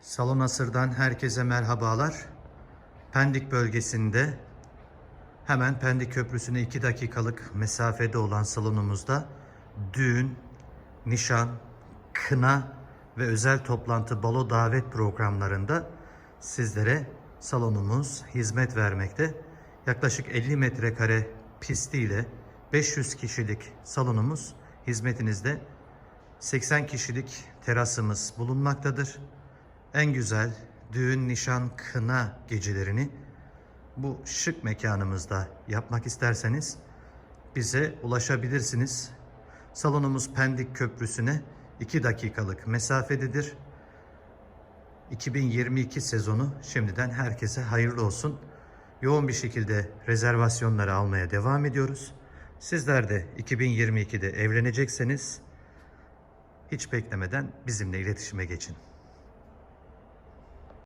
Salon Asır'dan herkese merhabalar. Pendik bölgesinde hemen Pendik Köprüsü'ne 2 dakikalık mesafede olan salonumuzda düğün, nişan, kına ve özel toplantı balo davet programlarında sizlere salonumuz hizmet vermekte. Yaklaşık 50 metrekare pistiyle 500 kişilik salonumuz hizmetinizde. 80 kişilik terasımız bulunmaktadır. En güzel düğün, nişan, kına gecelerini bu şık mekanımızda yapmak isterseniz bize ulaşabilirsiniz. Salonumuz Pendik Köprüsü'ne 2 dakikalık mesafededir. 2022 sezonu şimdiden herkese hayırlı olsun. Yoğun bir şekilde rezervasyonları almaya devam ediyoruz. Sizler de 2022'de evlenecekseniz hiç beklemeden bizimle iletişime geçin.